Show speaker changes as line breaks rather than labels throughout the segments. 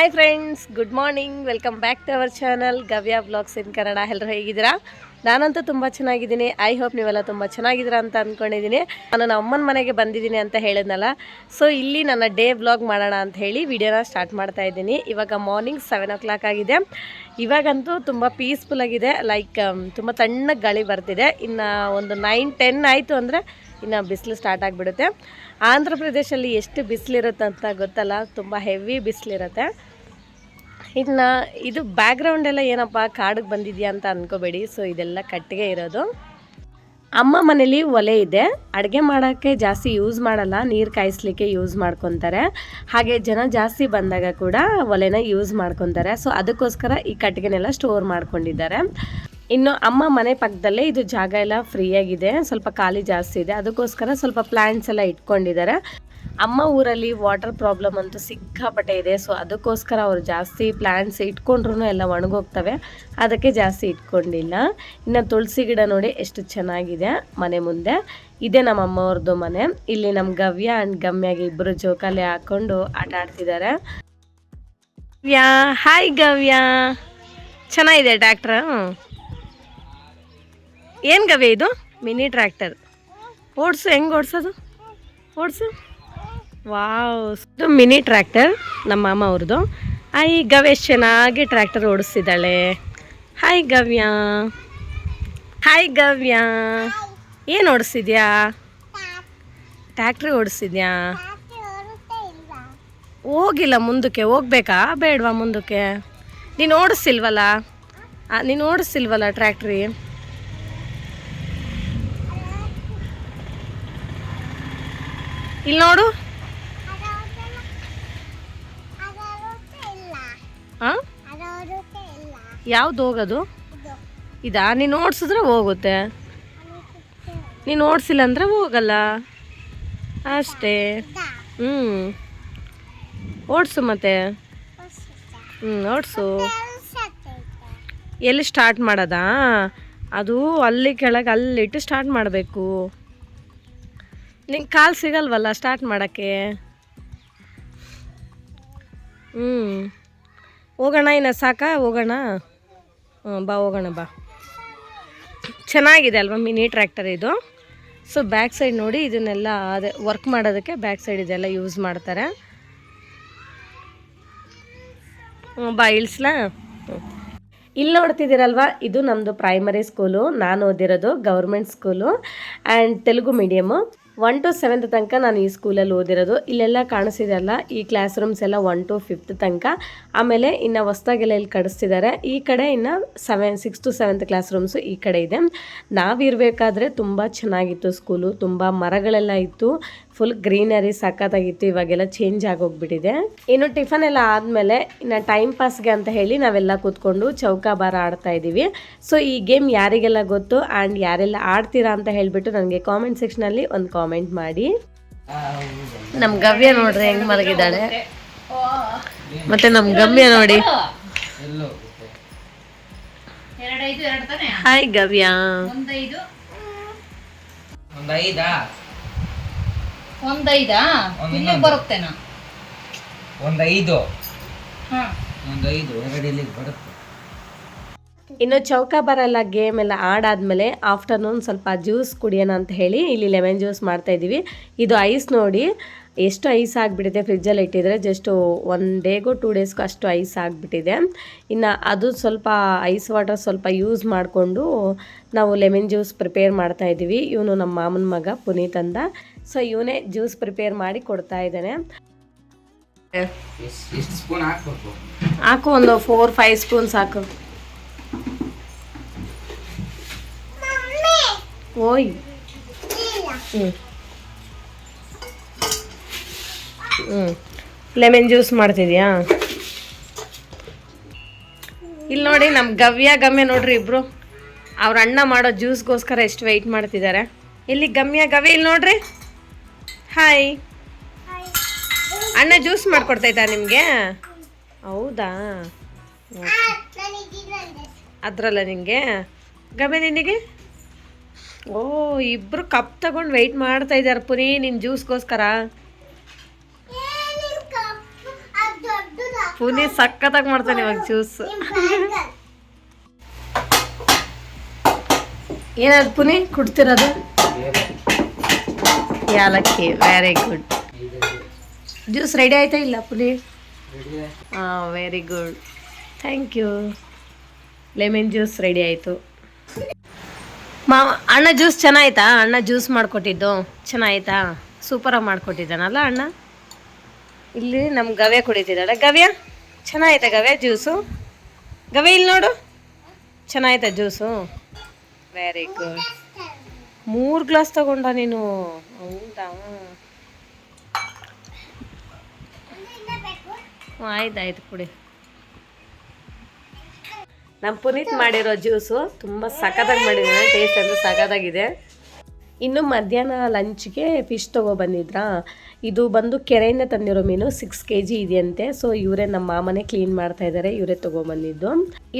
Hi friends good morning welcome back to our channel Gavya blogs in Kannada ಎಲ್ಲರೂ ಹೇಗಿದ್ದೀರಾ? ನಾನಂತೂ ತುಂಬ ಚೆನ್ನಾಗಿದ್ದೀನಿ. ಐ ಹೋಪ್ ನೀವೆಲ್ಲ ತುಂಬ ಚೆನ್ನಾಗಿದ್ದೀರಾ ಅಂತ ಅಂದ್ಕೊಂಡಿದ್ದೀನಿ ನಾನು ನಮ್ಮ ಅಮ್ಮನ ಮನೆಗೆ ಬಂದಿದ್ದೀನಿ ಅಂತ ಹೇಳಿದ್ನಲ್ಲ. ಸೊ ಇಲ್ಲಿ ನನ್ನ ಡೇ ಬ್ಲಾಗ್ ಮಾಡೋಣ ಅಂತ ಹೇಳಿ ವಿಡಿಯೋನ ಸ್ಟಾರ್ಟ್ ಮಾಡ್ತಾ ಇದ್ದೀನಿ. ಇವಾಗ ಮಾರ್ನಿಂಗ್ ಸೆವೆನ್ ಓ ಕ್ಲಾಕ್ ಆಗಿದೆ. ಇವಾಗಂತೂ ತುಂಬ ಪೀಸ್ಫುಲ್ ಆಗಿದೆ. ಲೈಕ್ ತುಂಬ ತಣ್ಣಗೆ ಗಾಳಿ ಬರ್ತಿದೆ. ಇನ್ನು ಒಂದು ನೈನ್ ಟೆನ್ ಆಯಿತು ಅಂದರೆ ಇನ್ನು ಬಿಸಿಲು ಸ್ಟಾರ್ಟ್ ಆಗಿಬಿಡುತ್ತೆ. ಆಂಧ್ರ ಪ್ರದೇಶಲ್ಲಿ ಎಷ್ಟು ಬಿಸಿಲಿರುತ್ತೆ ಅಂತ ಗೊತ್ತಲ್ಲ, ತುಂಬ ಹೆವಿ ಬಿಸಿಲಿರುತ್ತೆ. ಇನ್ನು ಇದು ಬ್ಯಾಕ್ಗ್ರೌಂಡ್ ಎಲ್ಲ ಏನಪ್ಪ, ಕಾಡಿಗೆ ಬಂದಿದೆಯಾ ಅಂತ ಅಂದ್ಕೋಬೇಡಿ ಸೊ ಇದೆಲ್ಲ ಕಟ್ಟಿಗೆ ಇರೋದು. ಅಮ್ಮ ಮನೇಲಿ ಒಲೆ ಇದೆ. ಅಡುಗೆ ಮಾಡೋಕ್ಕೆ ಜಾಸ್ತಿ ಯೂಸ್ ಮಾಡಲ್ಲ, ನೀರು ಕಾಯಿಸ್ಲಿಕ್ಕೆ ಯೂಸ್ ಮಾಡ್ಕೊತಾರೆ. ಹಾಗೆ ಜನ ಜಾಸ್ತಿ ಬಂದಾಗ ಕೂಡ ಒಲೆನ ಯೂಸ್ ಮಾಡ್ಕೊತಾರೆ. ಸೊ ಅದಕ್ಕೋಸ್ಕರ ಈ ಕಟ್ಟಿಗೆನೆಲ್ಲ ಸ್ಟೋರ್ ಮಾಡ್ಕೊಂಡಿದ್ದಾರೆ. ಇನ್ನು ಅಮ್ಮ ಮನೆ ಪಕ್ಕದಲ್ಲೇ ಇದು ಜಾಗ ಎಲ್ಲ ಫ್ರೀಯಾಗಿದೆ ಸ್ವಲ್ಪ ಖಾಲಿ ಜಾಸ್ತಿ ಇದೆ. ಅದಕ್ಕೋಸ್ಕರ ಸ್ವಲ್ಪ ಪ್ಲ್ಯಾಂಟ್ಸ್ ಎಲ್ಲ ಇಟ್ಕೊಂಡಿದ್ದಾರೆ. ಅಮ್ಮ ಊರಲ್ಲಿ ವಾಟರ್ ಪ್ರಾಬ್ಲಮ್ ಅಂತೂ ಸಿಕ್ಕಾಪಟ್ಟೆ ಇದೆ. ಸೊ ಅದಕ್ಕೋಸ್ಕರ ಅವರು ಜಾಸ್ತಿ ಪ್ಲ್ಯಾಂಟ್ಸ್ ಇಟ್ಕೊಂಡ್ರೂ ಎಲ್ಲ ಒಣಗೋಗ್ತವೆ. ಅದಕ್ಕೆ ಜಾಸ್ತಿ ಇಟ್ಕೊಂಡಿಲ್ಲ. ಇನ್ನು ತುಳಸಿ ಗಿಡ ನೋಡಿ ಎಷ್ಟು ಚೆನ್ನಾಗಿದೆ ಮನೆ ಮುಂದೆ. ಇದೇ ನಮ್ಮ ಅಮ್ಮವ್ರದ್ದು ಮನೆ. ಇಲ್ಲಿ ನಮ್ಮ ಗವ್ಯ ಆ್ಯಂಡ್ ಗಮ್ಯಾಗಿ ಇಬ್ಬರು ಜೋಕಾಲಿ ಹಾಕೊಂಡು ಆಟ ಆಡ್ತಿದ್ದಾರೆ. ಹಾಯ್ ಗವ್ಯ. ಚೆನ್ನಾಗಿದೆ ಟ್ರ್ಯಾಕ್ಟ್ರ್ ಏನು ಗವಿ ಇದು? Mini tractor. ಓಡಿಸು, ಹೆಂಗೆ ಓಡಿಸೋದು? ಓಡಿಸು. ವಾವ್, ಇದು ಮಿನಿ ಟ್ರ್ಯಾಕ್ಟರ್, ನಮ್ಮ ಮಾಮ ಅವ್ರದ್ದು. ಹಾಯ್ ಗವ್ಯ ಎಷ್ಟು ಚೆನ್ನಾಗಿ ಟ್ರ್ಯಾಕ್ಟರ್ ಓಡಿಸಿದ್ದಾಳೆ ಹಾಯ್ ಗವ್ಯ. ಹಾಯ್ ಗವ್ಯ. ಏನು ಓಡಿಸಿದ್ಯಾ ಟ್ರ್ಯಾಕ್ಟ್ರಿ ಓಡಿಸಿದ್ಯಾ ಹೋಗಿಲ್ಲ ಮುಂದಕ್ಕೆ, ಹೋಗ್ಬೇಕಾ? ಬೇಡವಾ ಮುಂದಕ್ಕೆ? ನೀನು ಓಡಿಸಿಲ್ವಲ್ಲ ನೀನು ಓಡಿಸಿಲ್ವಲ್ಲ ಟ್ರ್ಯಾಕ್ಟ್ರಿ ಇಲ್ಲಿ ನೋಡು. ಯಾವ್ದು ಹೋಗೋದು? ಇದಾ? ನೀನು ಓಡಿಸಿದ್ರೆ ಹೋಗುತ್ತೆ. ನೀನು ಓಡಿಸಿಲ್ಲ ಅಂದರೆ ಹೋಗಲ್ಲ. ಅಷ್ಟೇ. ಹ್ಞೂ ಓಡಿಸು ಮತ್ತೆ. ಹ್ಞೂ ಓಡಿಸು. ಎಲ್ಲಿ ಸ್ಟಾರ್ಟ್ ಮಾಡೋದಾ? ಅದು ಅಲ್ಲಿ ಕೆಳಗೆ ಅಲ್ಲಿಟ್ಟು ಸ್ಟಾರ್ಟ್ ಮಾಡಬೇಕು. ನಿಂಗೆ ಕಾಲು ಸಿಗಲ್ವಲ್ಲ ಸ್ಟಾರ್ಟ್ ಮಾಡೋಕ್ಕೆ? ಹ್ಞೂ ಹೋಗೋಣ ಇನ್ನು ಸಾಕಾ? ಹೋಗೋಣ? ಹ್ಞೂ ಬಾ, ಹೋಗೋಣ, ಬಾ. ಚೆನ್ನಾಗಿದೆ ಅಲ್ವಾ ಮಿನಿ ಟ್ರ್ಯಾಕ್ಟರ್ ಇದು? ಸೊ ಬ್ಯಾಕ್ ಸೈಡ್ ನೋಡಿ ಇದನ್ನೆಲ್ಲ ಅದೇ ವರ್ಕ್ ಮಾಡೋದಕ್ಕೆ ಬ್ಯಾಕ್ ಸೈಡ್ ಇದೆಲ್ಲ ಯೂಸ್ ಮಾಡ್ತಾರೆ. ಹ್ಞೂ ಬಾ, ಇಳಿಸ್ಲಾ? ಇಲ್ಲಿ ನೋಡ್ತಿದ್ದೀರಲ್ವಾ, ಇದು ನಮ್ಮದು ಪ್ರೈಮರಿ ಸ್ಕೂಲು ನಾನು ಓದಿರೋದು government school and Telugu medium one to seventh ತನಕ ನಾನು ಈ ಸ್ಕೂಲಲ್ಲಿ ಓದಿರೋದು. ಇಲ್ಲೆಲ್ಲ ಕಾಣಿಸಿದೆಲ್ಲ ಈ ಕ್ಲಾಸ್ ರೂಮ್ಸ್ ಎಲ್ಲ ಒನ್ ಟು ಫಿಫ್ತ್ ತನಕ. ಆಮೇಲೆ ಇನ್ನು ಹೊಸ್ದಾಗೆಲ್ಲ ಇಲ್ಲಿ ಕಡಿಸ್ತಿದ್ದಾರೆ. ಈ ಕಡೆ ಇನ್ನು seven six to seventh classrooms ಈ ಕಡೆ ಇದೆ. ನಾವಿರಬೇಕಾದ್ರೆ ತುಂಬ ಚೆನ್ನಾಗಿತ್ತು ಸ್ಕೂಲು ತುಂಬ ಮರಗಳೆಲ್ಲ ಇತ್ತು. ಫುಲ್ ಗ್ರೀನರಿ ಸಖತ್ತಾಗಿತ್ತು ಇವಾಗೆಲ್ಲ ಚೇಂಜ್ ಆಗೋಗ್ಬಿಟ್ಟಿದೆ. ಇನ್ನು ಟಿಫನ್ ಎಲ್ಲ ಆದಮೇಲೆ ಇನ್ನು ಟೈಮ್ ಪಾಸ್ಗೆ ಅಂತ ಹೇಳಿ ನಾವೆಲ್ಲ ಕೂತ್ಕೊಂಡು ಚೌಕಾಬಾರ ಆಡ್ತಾ ಇದ್ದೀವಿ. ಸೊ ಈ ಗೇಮ್ ಯಾರಿಗೆಲ್ಲ ಗೊತ್ತು ಆ್ಯಂಡ್ ಯಾರೆಲ್ಲ ಆಡ್ತೀರಾ ಅಂತ ಹೇಳಿಬಿಟ್ಟು ನನಗೆ ಕಾಮೆಂಟ್ ಸೆಕ್ಷನಲ್ಲಿ ಒಂದು ಕಾಮೆಂಟ್ ಮಾಡಿ. ನಮ್ಮ ಗವ್ಯ ನೋಡ್ರಿ ಹೆಂಗ್ ಮಲಗಿದ್ದಾಳೆ. ಮತ್ತೆ ನಮ್ಮ ಗಮ್ಯ ನೋಡಿ. ಹಾಯ್ ಗವ್ಯ.
ಒಂದೈದು?
ಒಂದ್ ಐದಾ
ಒಂದೈದಾ
ಒಂದ್
ಇಲ್ಲಿ
ಇನ್ನೊಂದು.
ಬರುತ್ತೇನಾ?
ಒಂದ್ ಐದು
ಹಾ.
ಒಂದ್ ಐದು ಎರಡು ಇಲ್ಲಿಗೆ ಬರುತ್ತೆ.
ಇನ್ನು ಚೌಕ ಬರಲ್ಲ ಗೇಮ್ ಎಲ್ಲ ಆಡಾದ್ಮೇಲೆ ಆಫ್ಟರ್ನೂನ್ ಸ್ವಲ್ಪ ಜ್ಯೂಸ್ ಕುಡಿಯೋಣ ಅಂತ ಹೇಳಿ ಇಲ್ಲಿ ಲೆಮನ್ ಜ್ಯೂಸ್ ಮಾಡ್ತಾ ಇದ್ದೀವಿ. ಇದು ಐಸ್ ನೋಡಿ. ಎಷ್ಟು ಐಸ್ ಆಗಿಬಿಟ್ಟಿದೆ ಫ್ರಿಜ್ಜಲ್ಲಿ ಇಟ್ಟಿದ್ರೆ ಜಸ್ಟು ಒನ್ ಡೇಗೋ ಟೂ ಡೇಸ್ಗೂ ಅಷ್ಟು ಐಸ್ ಆಗಿಬಿಟ್ಟಿದೆ. ಇನ್ನು ಅದು ಸ್ವಲ್ಪ ಐಸ್ ವಾಟರ್ ಸ್ವಲ್ಪ ಯೂಸ್ ಮಾಡಿಕೊಂಡು ನಾವು ಲೆಮನ್ ಜ್ಯೂಸ್ ಪ್ರಿಪೇರ್ ಮಾಡ್ತಾ ಇದ್ದೀವಿ. ಇವನು ನಮ್ಮ ಮಾಮನ ಮಗ ಪುನೀತ್ ಅಂದ ಸೊ ಇವನೇ ಜ್ಯೂಸ್ ಪ್ರಿಪೇರ್ ಮಾಡಿ ಕೊಡ್ತಾ ಇದ್ದಾನೆ. ಹಾಕು ಒಂದು ಫೋರ್ ಫೈವ್ ಸ್ಪೂನ್ ಸಾಕು ಓಯ್! ಹ್ಞೂ ಹ್ಞೂ ಲೆಮನ್ ಜ್ಯೂಸ್ ಮಾಡ್ತಿದ್ಯಾ? ಇಲ್ಲಿ ನೋಡಿ ನಮ್ಮ ಗವ್ಯ, ಗಮ್ಯ ನೋಡ್ರಿ ಇಬ್ರು. ಅವ್ರ ಅಣ್ಣ ಮಾಡೋ ಜ್ಯೂಸ್ಗೋಸ್ಕರ ಎಷ್ಟು ವೆಯ್ಟ್ ಮಾಡ್ತಿದ್ದಾರೆ ಇಲ್ಲಿ ಗಮ್ಯ, ಗವ್ಯ ಇಲ್ಲಿ ನೋಡ್ರಿ. ಹಾಯ್ ಅಣ್ಣ ಜ್ಯೂಸ್ ಮಾಡ್ಕೊಡ್ತೈತಾ ನಿಮಗೆ? ಹೌದಾ? ಅದ್ರಲ್ಲ ನಿಮಗೆ? ಗಮ್ಯ ನಿನಗೆ? ಓ, ಇಬ್ರು ಕಪ್ ತಗೊಂಡು ವೆಯ್ಟ್ ಮಾಡ್ತಾ ಇದ್ದಾರೆ ಪುನೀ ನಿನ್ನ ಜ್ಯೂಸ್ಗೋಸ್ಕರ ಪುನಿ ಸಖತ್ತಾಗಿ ಮಾಡ್ತಾನೆ ಇವಾಗ ಜ್ಯೂಸ್ ಏನದು ಪುನಿ? ಕುಡ್ತಿರೋದು? ಯಾಲಕ್ಕಿ ವೆರಿ ಗುಡ್ ಜ್ಯೂಸ್ ರೆಡಿ ಆಯ್ತಾ ಇಲ್ಲ ಪುನಿ? ಹಾಂ very good thank you lemon juice ready ಆಯಿತು. ಮಾವ ಅಣ್ಣ ಜ್ಯೂಸ್ ಚೆನ್ನಾಯ್ತಾ? ಅಣ್ಣ ಜ್ಯೂಸ್ ಮಾಡಿಕೊಟ್ಟಿದ್ದು. ಚೆನ್ನಾಯ್ತಾ? ಸೂಪರಾಗಿ ಮಾಡಿಕೊಟ್ಟಿದ್ದಾನಲ್ಲ ಅಣ್ಣ? ಇಲ್ಲಿ ನಮ್ಮ ಗವ್ಯ ಕುಡಿತಿದ್ದಾಳೆ. ಗವ್ಯ? ಚೆನ್ನಾಯ್ತಾ ಗವೆ ಜ್ಯೂಸು? ಗವೆ ಇಲ್ಲಿ ನೋಡು. ಚೆನ್ನಾಗೈತೆ ಜ್ಯೂಸು. ವೆರಿ ಗುಡ್ ಮೂರು ಗ್ಲಾಸ್ ತಗೊಂಡ ನೀನು. ಹೌದಾ? ಹ್ಞೂ ಆಯ್ತು ಆಯ್ತು ಕುಡಿ. ನಮ್ಮ ಪುನೀತ್ ಮಾಡಿರೋ ಜ್ಯೂಸು ತುಂಬ ಸಖತ್ತಾಗಿ ಮಾಡಿದ್ದಾನೆ ಟೇಸ್ಟ್ ಅಂದರೆ ಸಖತ್ತಾಗಿದೆ. ಇನ್ನು ಮಧ್ಯಾಹ್ನ ಲಂಚ್ಗೆ ಫಿಶ್ ತೊಗೊಬಂದಿದ್ರಾ ಇದು ಬಂದು ಕೆರೆಯಿಂದ ತಂದಿರೋ ಮೀನು ಸಿಕ್ಸ್ ಕೆ ಜಿ ಇದೆಯಂತೆ. ಸೊ ಇವರೇ ನಮ್ಮ ಮಾಮನೆ ಕ್ಲೀನ್ ಮಾಡ್ತಾ ಇದ್ದಾರೆ ಇವರೇ ತೊಗೊಂಬಂದಿದ್ದು.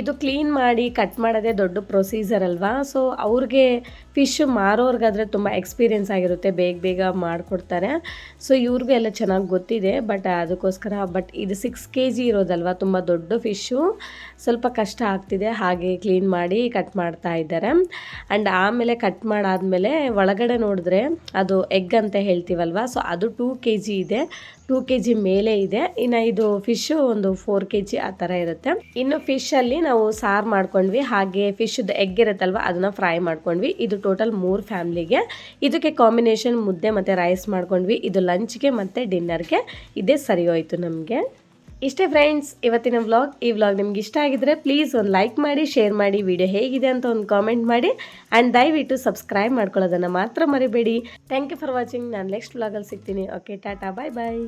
ಇದು ಕ್ಲೀನ್ ಮಾಡಿ ಕಟ್ ಮಾಡೋದೇ ದೊಡ್ಡ ಪ್ರೊಸೀಜರ್ ಅಲ್ವಾ? ಸೊ ಅವ್ರಿಗೆ ಫಿಶ್ ಮಾರೋರ್ಗಾದ್ರೆ ತುಂಬ ಎಕ್ಸ್ಪೀರಿಯೆನ್ಸ್ ಆಗಿರುತ್ತೆ, ಬೇಗ ಬೇಗ ಮಾಡಿಕೊಡ್ತಾರೆ. ಸೊ ಇವ್ರಿಗೂ ಎಲ್ಲ ಚೆನ್ನಾಗಿ ಗೊತ್ತಿದೆ ಬಟ್ ಅದಕ್ಕೋಸ್ಕರ ಬಟ್ ಇದು ಸಿಕ್ಸ್ ಕೆ ಜಿ ಇರೋದಲ್ವಾ? ತುಂಬ ದೊಡ್ಡ ಫಿಶ್ಶು ಸ್ವಲ್ಪ ಕಷ್ಟ ಆಗ್ತಿದೆ, ಹಾಗೆ ಕ್ಲೀನ್ ಮಾಡಿ ಕಟ್ ಮಾಡ್ತಾ ಇದ್ದಾರೆ. ಆ್ಯಂಡ್ ಆಮೇಲೆ ಕಟ್ ಮಾಡಾದಮೇಲೆ ಒಳಗಡೆ ನೋಡಿದ್ರೆ ಅದು ಎಗ್ ಅಂತ ಹೇಳ್ತೀವಲ್ವಾ? ಸೊ ಅದು ಟೂ ಕೆ ಜಿ ಇದೆ. ಟೂ ಕೆ ಜಿ ಮೇಲೆ ಇದೆ. ಇನ್ನು ಇದು ಫಿಶ್ಶು ಒಂದು ಫೋರ್ ಕೆ ಜಿ ಆ ಥರ ಇರುತ್ತೆ. ಇನ್ನು ಫಿಶಲ್ಲಿ ನಾವು ಸಾರು ಮಾಡ್ಕೊಂಡ್ವಿ. ಹಾಗೆ ಫಿಶ್ದು ಎಗ್ ಇರುತ್ತಲ್ವ, ಅದನ್ನು ಫ್ರೈ ಮಾಡ್ಕೊಂಡ್ವಿ. ಇದು ಟೋಟಲ್ ಮೂರು ಫ್ಯಾಮ್ಲಿಗೆ ಇದಕ್ಕೆ ಕಾಂಬಿನೇಷನ್ ಮುದ್ದೆ ಮತ್ತು ರೈಸ್ ಮಾಡ್ಕೊಂಡ್ವಿ. ಇದು ಲಂಚ್ಗೆ ಮತ್ತು ಡಿನ್ನರ್ಗೆ ಇದೇ ಸರಿ ಹೋಯಿತು ನಮಗೆ. ಇಷ್ಟೇ ಫ್ರೆಂಡ್ಸ್ ಇವತ್ತಿನ ವ್ಲಾಗ್ ಈ ವ್ಲಾಗ್ ನಿಮ್ಗೆ ಇಷ್ಟ ಆಗಿದ್ರೆ ಪ್ಲೀಸ್ ಒಂದು ಲೈಕ್ ಮಾಡಿ ಶೇರ್ ಮಾಡಿ ವಿಡಿಯೋ ಹೇಗಿದೆ ಅಂತ ಒಂದು ಕಾಮೆಂಟ್ ಮಾಡಿ. ಆ್ಯಂಡ್ ದಯವಿಟ್ಟು ಸಬ್ಸ್ಕ್ರೈಬ್ ಮಾಡ್ಕೊಳ್ಳೋದನ್ನು ಮಾತ್ರ ಮರಿಬೇಡಿ. ಥ್ಯಾಂಕ್ ಯು ಫಾರ್ ವಾಚಿಂಗ್ ನಾನು ನೆಕ್ಸ್ಟ್ ವ್ಲಾಗಲ್ಲಿ ಸಿಗ್ತೀನಿ. ಓಕೆ ಟಾಟಾ ಬಾಯ್ ಬಾಯ್